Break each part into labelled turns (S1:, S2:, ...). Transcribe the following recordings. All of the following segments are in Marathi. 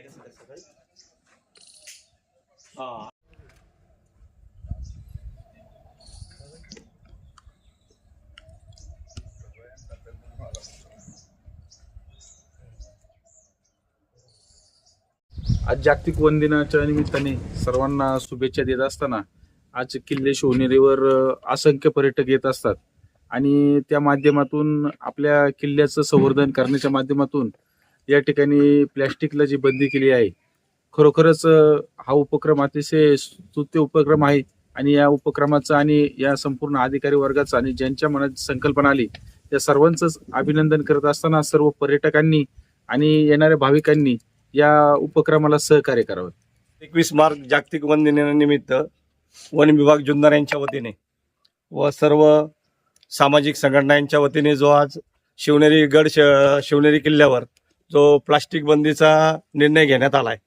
S1: आहे का सकाळी सकाळी हा.
S2: आज जागतिक वन दिनाच्या निमित्ताने सर्वांना शुभेच्छा देत असताना आज किल्ले शिवनेरीवर असंख्य पर्यटक येत असतात. आणि त्या माध्यमातून आपल्या किल्ल्याचं संवर्धन करण्याच्या माध्यमातून या ठिकाणी प्लॅस्टिकला जी बंदी केली आहे खरोखरच हा उपक्रम अतिशय स्तुत्य उपक्रम आहे आणि या उपक्रमाचा आणि या संपूर्ण अधिकारी वर्गाचा आणि ज्यांच्या मनात संकल्पना आली त्या सर्वांचंच अभिनंदन करत असताना सर्व पर्यटकांनी आणि येणाऱ्या भाविकांनी या उपक्रमाला सहकार्य करावं.
S1: एकवीस मार्च जागतिक वन दिनानिमित्त वन विभाग जुन्नर यांच्या वतीने व सर्व सामाजिक संघटना यांच्या वतीने जो आज शिवनेरी गड श- शिवनेरी किल्ल्यावर जो प्लास्टिक बंदीचा निर्णय घेण्यात आला आहे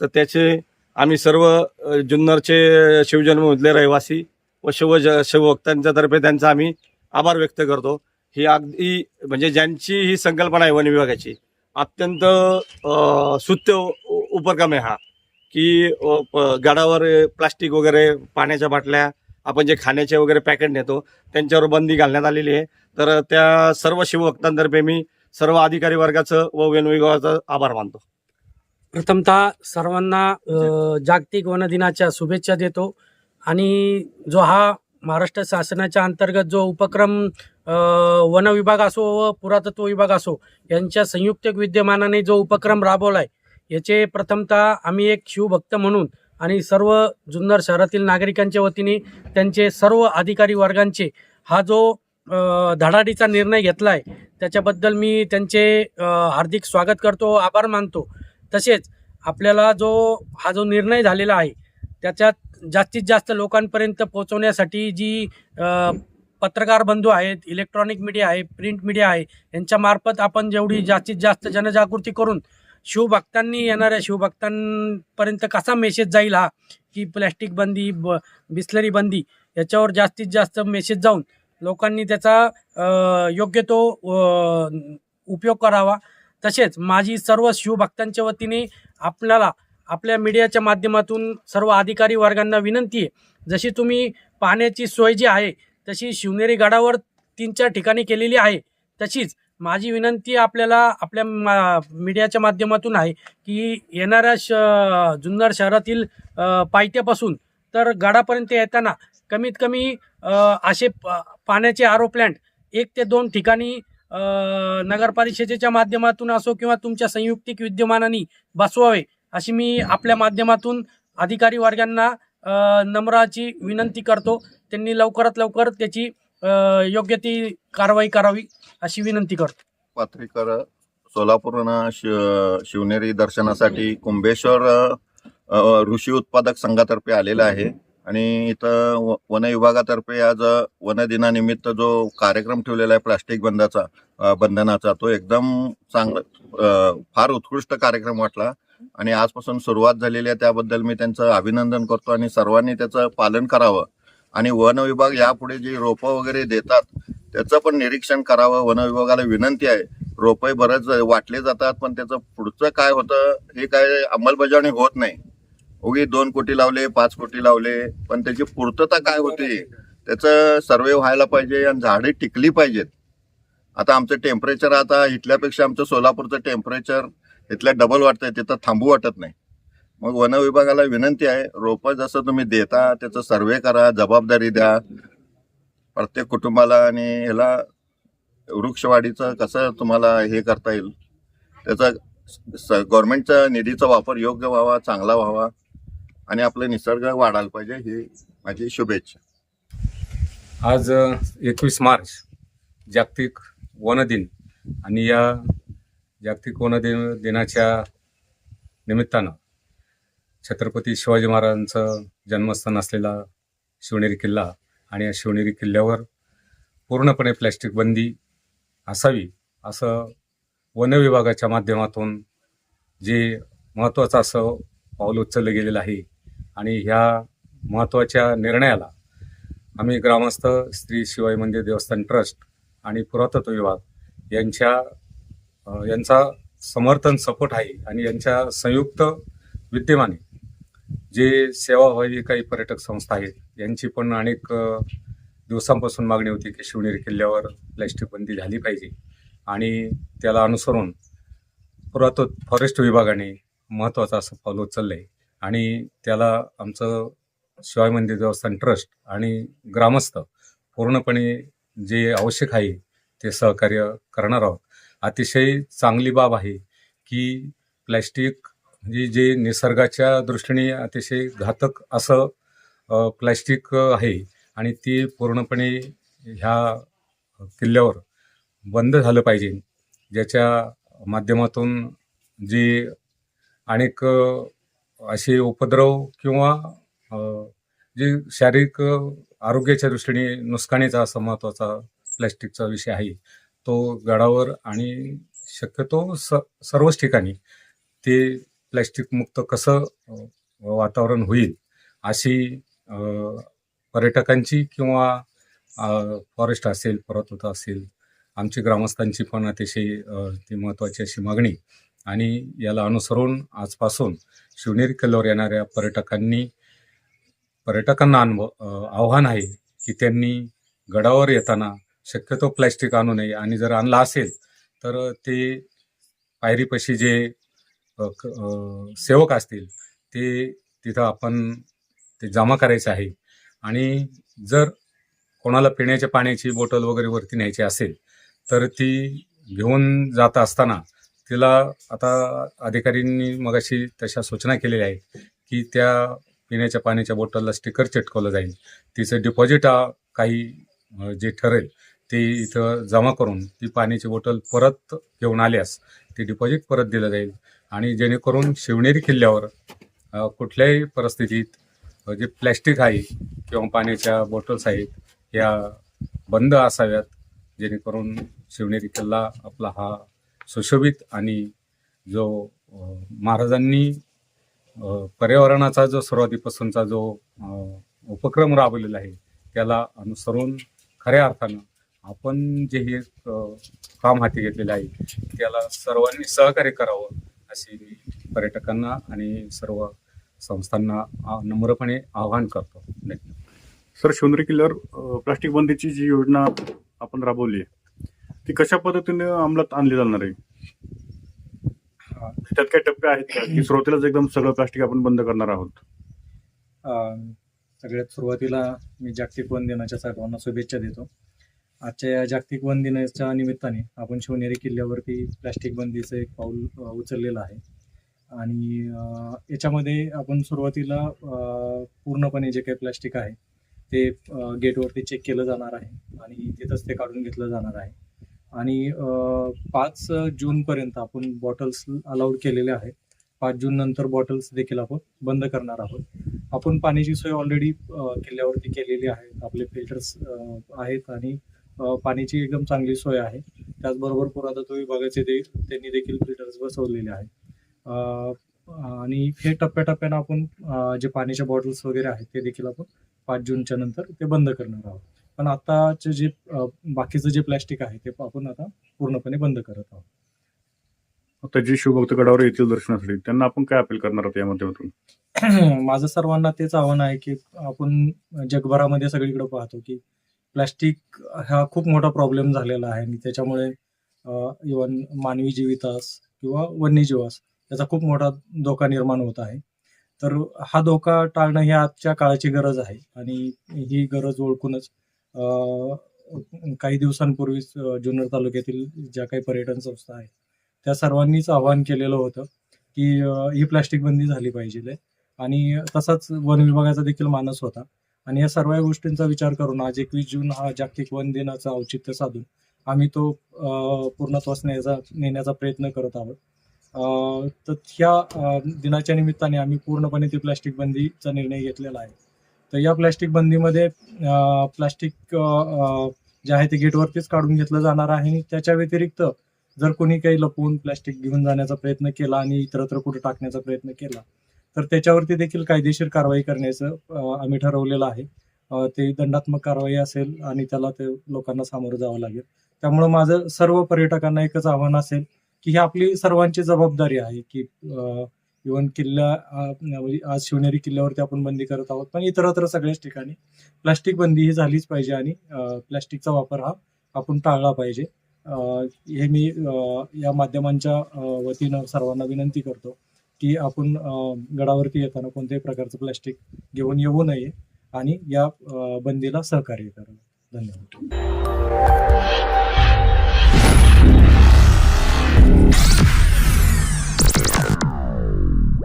S1: तर त्याचे आम्ही सर्व जुन्नरचे जुन्नरचे शिवजन्मभूमीतले रहिवासी व शिव शिवभक्तांच्या तर्फे त्यांचा आम्ही आभार व्यक्त करतो. ही अगदी म्हणजे ज्यांची ही संकल्पना आहे वन विभागाची अत्यंत सुत्य उपक्रम आहे हा की गाडावर गडावर प्लास्टिक वगैरे पाण्याच्या बाटल्या आपण जे खाण्याचे वगैरे पॅकेट नेतो त्यांच्यावर बंदी घालण्यात आलेली आहे. तर त्या सर्व शिवभक्तांतर्फे मी सर्व अधिकारी वर्गाचं व वन विभागाचं आभार मानतो.
S3: प्रथमतः सर्वांना अ, जागतिक वन दिनाच्या शुभेच्छा देतो. आणि जो हा महाराष्ट्र शासनाच्या अंतर्गत जो उपक्रम अ, वन विभाग असो व पुरातत्व विभाग असो यांच्या संयुक्त विद्यमानाने जो उपक्रम राबवला आहे याचे प्रथमतः आम्ही एक शिवभक्त म्हणून आणि सर्व जुन्नर शहरातील नागरिकांच्या वतीने त्यांचे सर्व अधिकारी वर्गांचे हा जो धडाडीचा निर्णय घेतला आहे त्याच्याबद्दल मी त्यांचे हार्दिक स्वागत करतो आभार मानतो. तसेच आपल्याला जो हा जो निर्णय झालेला आहे त्याच्यात जास्तीत जास्त लोकांपर्यंत पोहोचवण्यासाठी जी पत्रकार बंधू आहेत इलेक्ट्रॉनिक मीडिया आहे प्रिंट मीडिया आहे यांच्यामार्फत आपण जेवढी जास्तीत जास्त जनजागृती करून शिवभक्तांनी येणाऱ्या शिवभक्तांपर्यंत कसा मेसेज जाईल हा की प्लॅस्टिक बंदी ब बिस्लरी बंदी याच्यावर जास्तीत जास्त मेसेज जाऊन लोकांनी त्याचा योग्य तो उपयोग करावा. तसेच माझी सर्व शिवभक्तांच्या वतीने आपल्याला आपल्या मीडियाच्या माध्यमातून सर्व अधिकारी वर्गांना विनंती आहे. जशी तुम्ही पाण्याची सोय जी आहे तशी शिवनेरी गडावर तीन चार ठिकाणी केलेली आहे तशीच माझी विनंती आपल्याला आपल्या मा मीडियाच्या माध्यमातून आहे की येणाऱ्या श जुन्नर शहरातील पायथ्यापासून तर गडापर्यंत येताना कमीत कमी असे प- पाण्याचे आरो प्लॅन्ट एक ते दोन ठिकाणी नगर नगरपरिषदेच्या माध्यमातून असो किंवा तुमच्या संयुक्तिक विद्यमानाने बसवावे अशी मी आपल्या माध्यमातून अधिकारी वर्गांना नम्राची विनंती करतो. त्यांनी लवकरात लवकर त्याची योग्य ती कारवाई करावी अशी विनंती करतो.
S4: पात्रीकर सोलापूरनं शिव शिवनेरी दर्शनासाठी कुंभेश्वर ऋषी उत्पादक संघातर्फे आलेला आहे. आणि इथं व- वन विभागातर्फे आज वन दिनानिमित्त जो कार्यक्रम ठेवलेला आहे प्लास्टिक बंदाचा बंधनाचा तो एकदम चांगला फार उत्कृष्ट कार्यक्रम वाटला. आणि आजपासून सुरुवात झालेली आहे त्याबद्दल मी त्यांचं अभिनंदन करतो आणि सर्वांनी त्याचं पालन करावं. आणि वन विभाग यापुढे जी रोपं वगैरे देतात त्याचं पण निरीक्षण करावं. वन विभागाला विनंती आहे रोपे बरेच वाटले जातात पण त्याचं पुढचं काय होतं हे काय अंमलबजावणी होत नाही. उगी दोन कोटी लावले पाच कोटी लावले पण त्याची पूर्तता काय होते? त्याचं सर्वे व्हायला पाहिजे आणि झाडे टिकली पाहिजेत. आता आमचं टेम्परेचर आता इथल्यापेक्षा आमचं सोलापूरचं टेम्परेचर इथल्या डबल वाटतंय तिथं थांबू वाटत नाही. मग वन विभागाला विनंती आहे रोपं जसं तुम्ही देता त्याचं सर्वे करा जबाबदारी द्या. प्रत्येक कुटुंबाला आणि ह्याला वृक्षवाढीचं कसं तुम्हाला हे करता येईल? त्याचा गव्हर्नमेंटचा निधीचा वापर योग्य व्हावा चांगला व्हावा. आणि आपलं निसर्ग वाढायला पाहिजे ही माझी शुभेच्छा.
S5: आज एकवीस मार्च जागतिक वन दिन आणि या जागतिक वन दिन दिनाच्या निमित्तानं छत्रपती शिवाजी महाराजांचं जन्मस्थान असलेला शिवनेरी किल्ला आणि या शिवनेरी किल्ल्यावर पूर्णपणे प्लॅस्टिक बंदी असावी असं वन विभागाच्या माध्यमातून जे महत्त्वाचं असं पाऊल उचललं गेलेलं आहे आणि ह्या महत्त्वाच्या निर्णयाला आम्ही ग्रामस्थ श्री शिवाई मंदिर देवस्थान ट्रस्ट आणि पुरातत्व विभाग यांच्या यांचा समर्थन सपोर्ट आहे आणि यांच्या संयुक्त विद्यमाने जे सेवाभावी काही पर्यटक संस्था आहेत यांची पण अनेक दिवसांपासून मागणी होती की शिवनेरी किल्ल्यावर प्लॅस्टिक बंदी झाली पाहिजे आणि त्याला अनुसरून पुरातत्व फॉरेस्ट विभागाने महत्त्वाचा असं पाऊल उचललं आहे आणि त्याला आमचं शिवाय मंदिर देवस्थान ट्रस्ट आणि ग्रामस्थ पूर्णपणे जे आवश्यक आहे ते सहकार्य करणार आहोत. अतिशय चांगली बाब आहे की प्लॅस्टिक जी जे निसर्गाच्या दृष्टीने अतिशय घातक असं प्लॅस्टिक आहे आणि ते पूर्णपणे ह्या किल्ल्यावर बंद झालं पाहिजे. ज्याच्या माध्यमातून जे अनेक असे उपद्रव किंवा जे शारीरिक आरोग्याच्या दृष्टीने नुकसानीचा असा महत्त्वाचा प्लॅस्टिकचा विषय आहे तो गडावर आणि शक्यतो स सर्वच ठिकाणी ते प्लॅस्टिक मुक्त कसं वातावरण होईल अशी पर्यटकांची किंवा फॉरेस्ट असेल पर्वतता असेल आमची ग्रामस्थांची पण अतिशय ती महत्त्वाची अशी मागणी आणि याला अनुसरून आजपासून शिवनेरी किल्ल्यावर येणाऱ्या पर्यटकांनी पर्यटकांना अनुभव आव्हान आहे की त्यांनी गडावर येताना शक्यतो प्लॅस्टिक आणू नये आणि जर आणला असेल तर ते पायरीपाशी जे क- सेवक असतील ते तिथं आपण ते जमा करायचे आहे. आणि जर कोणाला पिण्याच्या पाण्याची बॉटल वगैरे वरती न्यायची असेल तर ती घेऊन जात असताना तिला आता अधिकाऱ्यांनी मगाशी तशा सूचना केलेल्या आहे की त्या पिण्याच्या पाण्याच्या बॉटलला स्टिकर चिटकवलं जाईल. तिचं डिपॉझिट काही जे ठरेल ते इथं जमा करून ती पाण्याची बॉटल परत घेऊन आल्यास ते डिपॉझिट परत दिलं जाईल. आणि जेणेकरून शिवनेरी किल्ल्यावर कुठल्याही परिस्थितीत जे प्लॅस्टिक आहे किंवा पाण्याच्या बॉटल्स आहेत या बंद असाव्यात जेणेकरून शिवनेरी किल्ला आपला हा सुशोभित आणि जो महाराजांनी पर्यावरणाचा जो सुरुवातीपासूनचा जो उपक्रम राबवलेला आहे त्याला अनुसरून खऱ्या अर्थानं आपण जे हे काम हाती घेतलेलं आहे त्याला सर्वांनी सहकार्य करावं अशी मी पर्यटकांना आणि सर्व संस्थांना नम्रपणे आवाहन करतो धन्यवाद.
S6: सर शिवनेरी किल्ल्यावर प्लास्टिक बंदीची जी योजना आपण राबवली आहे ती कशा पद्धतीने अंमलात आणली जाणार आहे? त्यात काही टप्पे आहेत का? की सुरुवातीलाच एकदम सगळं प्लास्टिक आपण बंद करणार आहोत?
S7: सगळ्यात सुरुवातीला मी जागतिक वन दिनाच्या सर्वांना शुभेच्छा देतो. आजच्या या जागतिक वन दिनाच्या निमित्ताने आपण शिवनेरी किल्ल्यावरती प्लॅस्टिक बंदीचं एक पाऊल उचललेलं आहे. आणि याच्यामध्ये आपण सुरुवातीला पूर्णपणे जे काही प्लॅस्टिक आहे ते गेटवरती चेक केलं जाणार आहे. आणि तिथंच ते काढून घेतलं जाणार आहे. आणि पाच जूनपर्यंत आपण बॉटल्स अलाउड केलेले आहेत. पाच जून नंतर बॉटल्स देखील आपण बंद करणार आहोत. आपण पाण्याची सोय ऑलरेडी किल्ल्यावरती केलेली आहे. आपले फिल्टर्स आहेत आणि पाण्याची एकदम चांगली सोय आहे. त्याचबरोबर पुरातत्व विभागाचे दे त्यांनी देखील फिल्टर्स बसवलेले आहेत. आणि हे टप्प्याटप्प्यानं आपण जे पाण्याच्या बॉटल्स वगैरे आहेत ते देखील आपण पाच जूनच्या नंतर ते बंद करणार आहोत. पण आताचे जे बाकीचं जे प्लॅस्टिक आहे ते आपण आता पूर्णपणे बंद करत आहोत.
S6: आता जे शिवभक्त गडावर येतील दर्शनासाठी त्यांना आपण काय अपील करणार आहोत या माध्यमातून?
S7: माझं सर्वांना तेच आव्हान आहे की आपण जगभरामध्ये सगळीकडे पाहतो की प्लॅस्टिक हा खूप मोठा प्रॉब्लेम झालेला आहे आणि त्याच्यामुळे इवन मानवी जीवितास किंवा वन्यजीवास याचा खूप मोठा धोका निर्माण होत आहे. तर हा धोका टाळणं ही आजच्या काळाची गरज आहे आणि ही गरज ओळखूनच काही दिवसांपूर्वीच जुन्नर तालुक्यातील ज्या काही पर्यटन संस्था आहेत त्या सर्वांनीच आवाहन केलेलं होतं की ही प्लास्टिक बंदी झाली पाहिजे. आणि तसाच वन विभागाचा देखील मानस होता. आणि या सर्व गोष्टींचा विचार करून आज एकवीस जून हा जागतिक वन दिनाचं औचित्य साधून आम्ही तो पूर्णत्वास नेण्याचा नेण्याचा प्रयत्न करत आहोत. तर ह्या दिनाच्या निमित्ताने आम्ही पूर्णपणे ती प्लास्टिक बंदीचा निर्णय घेतलेला आहे. तर या प्लॅस्टिक बंदीमध्ये प्लास्टिक जे आहे ते गेटवरतीच काढून घेतलं जाणार आहे आणि त्याच्या व्यतिरिक्त जर कोणी काही लपवून प्लॅस्टिक घेऊन जाण्याचा प्रयत्न केला आणि इतरत्र कुठे टाकण्याचा प्रयत्न केला तर त्याच्यावरती देखील कायदेशीर कारवाई करण्याचं आम्ही ठरवलेलं आहे. ते दंडात्मक कारवाई असेल आणि त्याला ते लोकांना सामोरं जावं लागेल. त्यामुळे माझं सर्व पर्यटकांना एकच आव्हान असेल की ही आपली सर्वांची जबाबदारी आहे की इवन किल्ला म्हणजे आज शिवनेरी किल्ल्यावरती आपण बंदी करत आहोत. पण इतरत्र सगळ्याच ठिकाणी प्लास्टिक बंदी ही झालीच पाहिजे आणि प्लास्टिकचा वापर हा आपण टाळला पाहिजे. हे मी या माध्यमांच्या वतीनं सर्वांना विनंती करतो की आपण गडावरती येताना कोणत्याही प्रकारचं प्लास्टिक घेऊन येऊ नये आणि या बंदीला सहकार्य करावं. धन्यवाद.